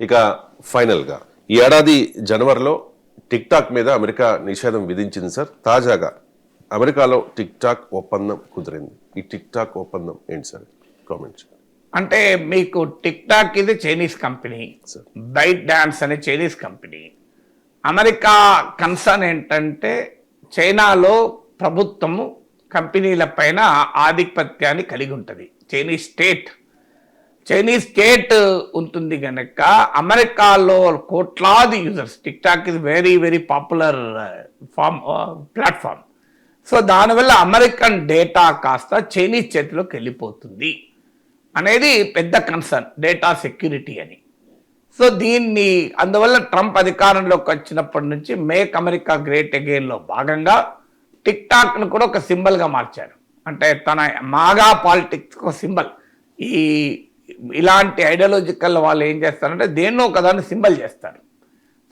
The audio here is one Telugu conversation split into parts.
ఇక ఫైనల్గా ఈ ఏడాది జనవరిలో టిక్ టాక్ మీద అమెరికా నిషేధం విధించింది సార్. తాజాగా అమెరికాలో టిక్ టాక్ ఒప్పందం కుదిరింది. ఈ టిక్ టాక్ ఒప్పందం ఏంటి సార్? కామెంట్ అంటే మీకు టిక్ టాక్ ఇది చైనీస్ కంపెనీ. బైట్ డాన్స్ అనే చైనీస్ కంపెనీ. అమెరికా కన్సర్న్ ఏంటంటే చైనాలో ప్రభుత్వము కంపెనీల పైన ఆధిపత్యాన్ని కలిగి ఉంటుంది. చైనీస్ స్టేట్ చైనీస్ స్టేట్ ఉంటుంది కనుక అమెరికాలో కోట్లాది users. TikTok is very very popular form platform so దానివల్ల అమెరికన్ డేటా కాస్త చైనీస్ చేతిలోకి వెళ్ళిపోతుంది అనేది పెద్ద కన్సర్న్ డేటా సెక్యూరిటీ అని. సో దీన్ని అందువల్ల ట్రంప్ అధికారంలోకి వచ్చినప్పటి నుంచి మేక్ అమెరికా గ్రేట్ అగైన్లో భాగంగా టిక్ టాక్ను కూడా ఒక సింబల్గా మార్చారు. అంటే తన మాగా పాలిటిక్స్ ఒక సింబల్. ఈ ఇలాంటి ఐడియాలజికల్ వాళ్ళు ఏం చేస్తారంటే దేన్నో ఒకదాన్ని సింబల్ చేస్తారు.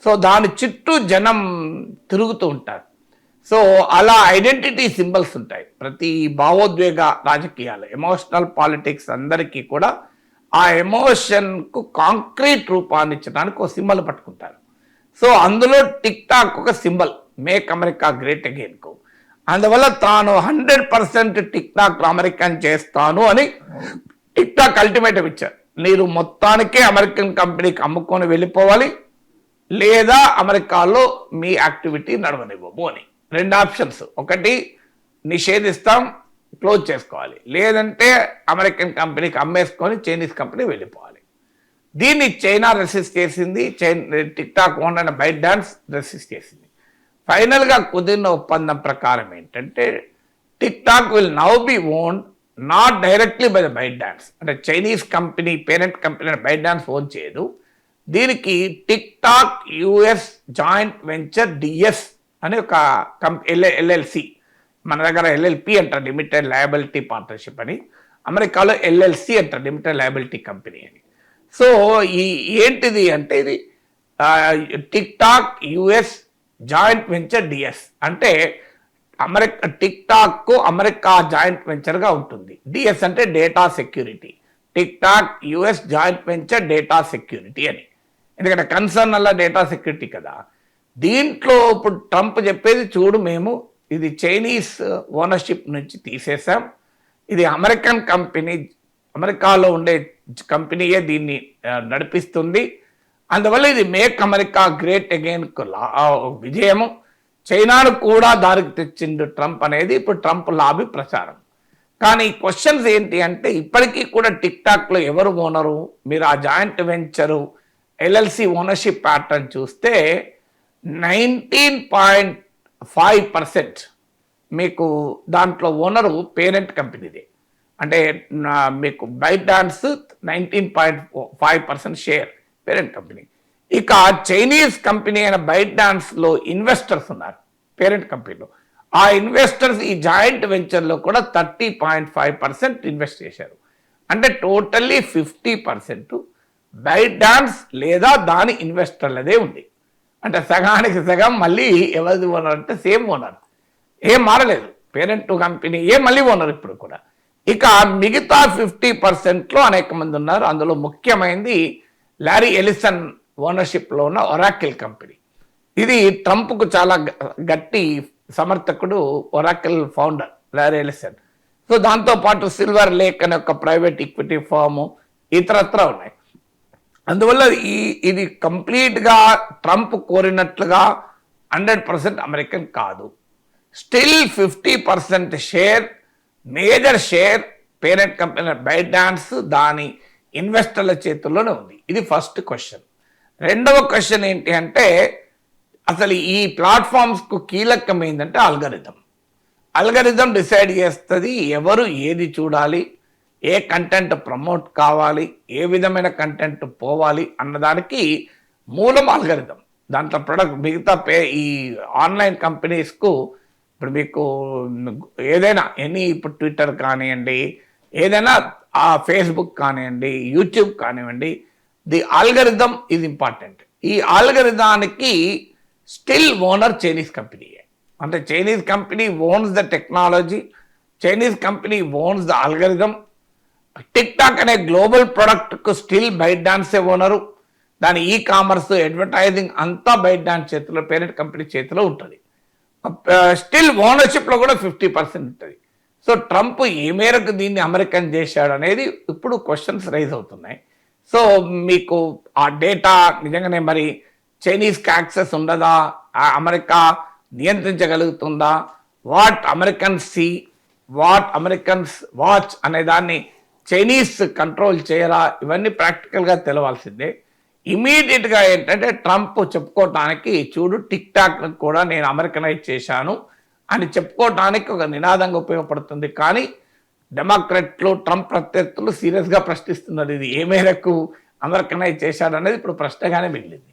సో దాని చుట్టూ జనం తిరుగుతూ ఉంటారు. సో అలా ఐడెంటిటీ సింబల్స్ ఉంటాయి. ప్రతి భావోద్వేగ రాజకీయాలు ఎమోషనల్ పాలిటిక్స్ అందరికీ కూడా ఆ ఎమోషన్కు కాంక్రీట్ రూపాన్ని ఇచ్చడానికి ఒక సింబల్ పట్టుకుంటారు. సో అందులో టిక్ టాక్ ఒక సింబల్ మేక్ అమెరికా గ్రేట్ అగైన్కు అందువల్ల తాను hundred percent TikTok American చేస్తాను అని నాకు అల్టిమేటం ఇచ్చారు. మీరు మొత్తానికే అమెరికన్ కంపెనీకి అమ్ముకొని వెళ్ళిపోవాలి లేదా అమెరికాలో మీ యాక్టివిటీ నడవనివ్వము అని. రెండు ఆప్షన్స్ ఒకటి నిషేధిస్తాం క్లోజ్ చేసుకోవాలి. లేదంటే అమెరికన్ కంపెనీకి అమ్మేసుకొని చైనీస్ కంపెనీ వెళ్ళిపోవాలి. దీన్ని చైనా రెసిస్ట్ చేసింది China TikTok own ByteDance resist చేసింది. ఫైనల్గా కుదిరిన ఒప్పందం ప్రకారం ఏంటంటే TikTok will now be own not directly by the ByteDance అంటే Chinese company parent company ByteDance phone చేయదు. దీనికి TikTok US joint venture DS అనే ఒక కంప్ ఎల్ఎల్సి మన దగ్గర ఎల్ఎల్పి అంటారు లిమిటెడ్ లయబిలిటీ పార్ట్నర్షిప్ అని. అమెరికాలో ఎల్ఎల్సి అంటారు లిమిటెడ్ లయబిలిటీ కంపెనీ అని. సో ఈ ఏంటిది అంటే ఇది? TikTok US joint venture DS అంటే America TikTok America joint వెంచర్గా ఉంటుంది. డిఎస్ అంటే data security. TikTok US joint venture data security అని. ఎందుకంటే కన్సర్న్ అలా డేటా సెక్యూరిటీ కదా. దీంట్లో ఇప్పుడు ట్రంప్ చెప్పేది చూడు మేము ఇది చైనీస్ ఓనర్షిప్ నుంచి తీసేసాం ఇది అమెరికన్ కంపెనీ అమెరికాలో ఉండే కంపెనీయే దీన్ని నడిపిస్తుంది. అందువల్ల ఇది మేక్ అమెరికా గ్రేట్ అగైన్ విజయము. చైనాను కూడా దారికి తెచ్చిండు ట్రంప్ అనేది ఇప్పుడు ట్రంప్ లాబీ ప్రచారం. కానీ క్వశ్చన్స్ ఏంటి అంటే ఇప్పటికీ కూడా టిక్ టాక్లో ఎవరు ఓనరు? మీరు ఆ joint venture LLC ownership pattern చూస్తే నైన్టీన్ పాయింట్ ఫైవ్ పర్సెంట్ మీకు దాంట్లో ఓనరు పేరెంట్ కంపెనీదే. అంటే మీకు ByteDance nineteen point five percent share parent company. ఇక చైనీస్ కంపెనీ అయిన బైట్ డాన్స్లో ఇన్వెస్టర్స్ ఉన్నారు పేరెంట్ కంపెనీలో. ఆ ఇన్వెస్టర్స్ ఈ జాయింట్ వెంచర్లో కూడా thirty point five percent invest చేశారు. అంటే totally fifty percent ByteDance లేదా దాని ఇన్వెస్టర్లదే ఉంది. అంటే సగానికి సగం మళ్ళీ ఎవరిది ఓనర్ అంటే సేమ్ ఓనర్. ఏం మారలేదు. పేరెంట్ కంపెనీ ఏ మళ్ళీ ఓనర్ ఇప్పుడు కూడా. ఇక మిగతా ఫిఫ్టీ పర్సెంట్లో అనేక మంది ఉన్నారు. అందులో ముఖ్యమైనది లారీ ఎలిసన్ ఓనర్షిప్లో ఉన్న ఒరాకిల్ కంపెనీ. ఇది ట్రంప్కు చాలా గ- గట్టి సమర్థకుడు Oracle founder Larry Ellison. So దాంతోపాటు సిల్వర్ లేక్ అనే ఒక ప్రైవేట్ ఈక్విటీ ఫాము ఇతరత్ర ఉన్నాయి. అందువల్ల ఈ ఇది కంప్లీట్గా ట్రంప్ కోరినట్లుగా హండ్రెడ్ పర్సెంట్ అమెరికన్ కాదు. Still fifty percent share major share parent company ByteDance దాని ఇన్వెస్టర్ల చేతుల్లోనే ఉంది. ఇది ఫస్ట్ క్వశ్చన్. రెండవ క్వశ్చన్ ఏంటి అంటే అసలు ఈ ప్లాట్ఫామ్స్కు కీలకం ఏంటంటే అల్గరిథం అల్గరిథం డిసైడ్ చేస్తుంది ఎవరు ఏది చూడాలి ఏ కంటెంట్ ప్రమోట్ కావాలి ఏ విధమైన కంటెంట్ పోవాలి అన్నదానికి మూలం అల్గరిథం దాంట్లో ప్రొడక్ట్ మిగతా పే ఈ ఆన్లైన్ కంపెనీస్కు ఇప్పుడు మీకు ఏదైనా ఎనీ ఇప్పుడు ట్విట్టర్ కానివ్వండి ఏదైనా ఆ ఫేస్బుక్ కానివ్వండి యూట్యూబ్ కానివ్వండి ది ఆల్గరిథం ఈజ్ ఇంపార్టెంట్ ఈ ఆల్గరిథానికి స్టిల్ ఓనర్ చైనీస్ కంపెనీయే అంటే Chinese company owns the technology Chinese company owns the algorithm TikTok అనే గ్లోబల్ ప్రొడక్ట్కు స్టిల్ బైట్ డాన్సే ఓనరు దాని ఈ కామర్స్ అడ్వర్టైజింగ్ అంతా బైట్ డాన్స్ చేతిలో పేరెంట్ కంపెనీ చేతిలో ఉంటుంది. స్టిల్ ఓనర్షిప్లో కూడా ఫిఫ్టీ పర్సెంట్ ఉంటుంది. సో ట్రంప్ ఏ మేరకు దీన్ని అమెరికన్ చేశాడు అనేది ఇప్పుడు క్వశ్చన్స్ రైజ్ అవుతున్నాయి. సో మీకు ఆ డేటా నిజంగానే మరి చైనీస్కి యాక్సెస్ ఉండదా ఆ America నియంత్రించగలుగుతుందా? What American see what Americans watch అనే దాన్ని చైనీస్ కంట్రోల్ చేయరా? ఇవన్నీ ప్రాక్టికల్గా తెలవాల్సిందే. ఇమీడియట్గా ఏంటంటే ట్రంప్ చెప్పుకోవటానికి చూడు టిక్ టాక్ కూడా నేను అమెరికనైజ్ చేశాను అని చెప్పుకోవటానికి ఒక నినాదంగా ఉపయోగపడుతుంది. కానీ డెమోక్రట్లు ట్రంప్ ప్రత్యర్థులు సీరియస్గా ప్రశ్నిస్తున్నారు. ఇది ఏ మేరకు అమెరికనైజ్ చేశాడు అనేది ఇప్పుడు ప్రశ్నగానే మిగిలింది.